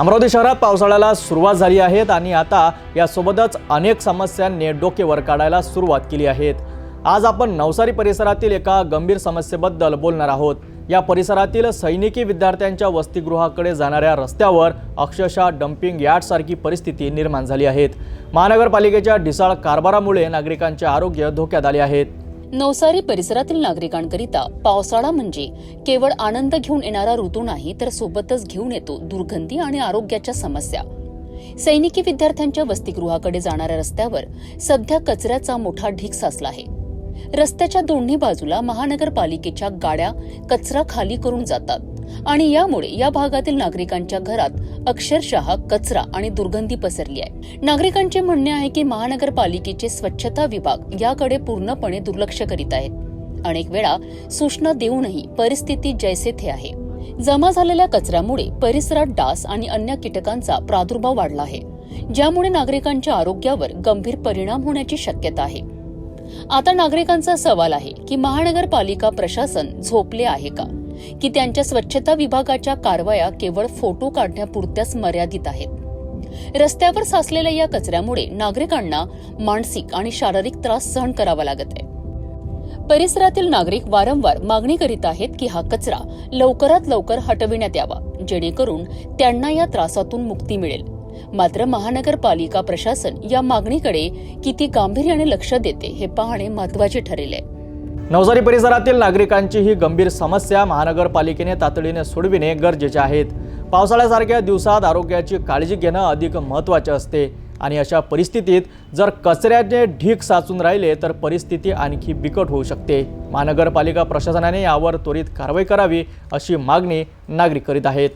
अमरावती शहरात पावसाळ्याला सुरुवात झाली आहेत आणि आता यासोबतच अनेक समस्यांनी डोकेवर काढायला सुरुवात केली आहेत. आज आपण नवसारी परिसरातील एका गंभीर समस्येबद्दल बोलणार आहोत. या परिसरातील सैनिकी विद्यार्थ्यांच्या वसतिगृहाकडे जाणाऱ्या रस्त्यावर अक्षरशः डम्पिंग यार्डसारखी परिस्थिती निर्माण झाली आहेत महानगरपालिकेच्या ढिसाळ कारभारामुळे नागरिकांचे आरोग्य धोक्यात आले आहेत नवसारी परिसरातील नागरिकांकरिता पावसाळा म्हणजे केवळ आनंद घेऊन येणारा ऋतू नाही तर सोबतच घेऊन येतो दुर्गंधी आणि आरोग्याच्या समस्या. सैनिकी विद्यार्थ्यांच्या वसतिगृहाकडे जाणाऱ्या रस्त्यावर सध्या कचऱ्याचा मोठा ढीक साचला आहे. रस्त्याच्या दोन्ही बाजूला महानगरपालिकेच्या गाड्या कचरा खाली करून जातात. आणि यामुळे या भागातील नागरिकांच्या घरात अक्षरशः कचरा आणि दुर्गंधी पसरली आहे. नागरिकांचे म्हणणे आहे की महानगरपालिकेचे स्वच्छता विभाग याकडे पूर्णपणे दुर्लक्ष करीत आहेत. अनेक वेळा सूचना देऊनही परिस्थिती जैसे थे आहे. जमा झालेल्या कचऱ्यामुळे परिसरात डास आणि अन्य कीटकांचा प्रादुर्भाव वाढला आहे ज्यामुळे नागरिकांच्या आरोग्यावर गंभीर परिणाम होण्याची शक्यता आहे. आता नागरिकांचा सवाल आहे की महानगरपालिका प्रशासन झोपले आहे का? की त्यांच्या स्वच्छता विभागाच्या कारवाया केवळ फोटो काढण्यापुरत्याच मर्यादित आहेत. रस्त्यावर साचलेल्या या कचऱ्यामुळे नागरिकांना मानसिक आणि शारीरिक त्रास सहन करावा लागत आहे. परिसरातील नागरिक वारंवार मागणी करीत आहेत की हा कचरा लवकरात लवकर हटविण्यात यावा जेणेकरून त्यांना या त्रासातून मुक्ती मिळेल. मात्र महानगरपालिका प्रशासन या मागणीकडे किती गांभीर्याने लक्ष देते हे पाहणे महत्त्वाचे ठरेल आहे. नवसारी परिसरातील नागरिकांची ही गंभीर समस्या महानगरपालिकेने तातडीने सोडविणे गरजेचे आहेत. पावसाळ्यासारख्या दिवसात आरोग्याची काळजी घेणं अधिक महत्त्वाचे असते. आणि अशा परिस्थितीत जर कचऱ्याचे ढीक साचून राहिले तर परिस्थिती आणखी बिकट होऊ शकते. महानगरपालिका प्रशासनाने यावर त्वरित कारवाई करावी अशी मागणी नागरिक करीत आहेत.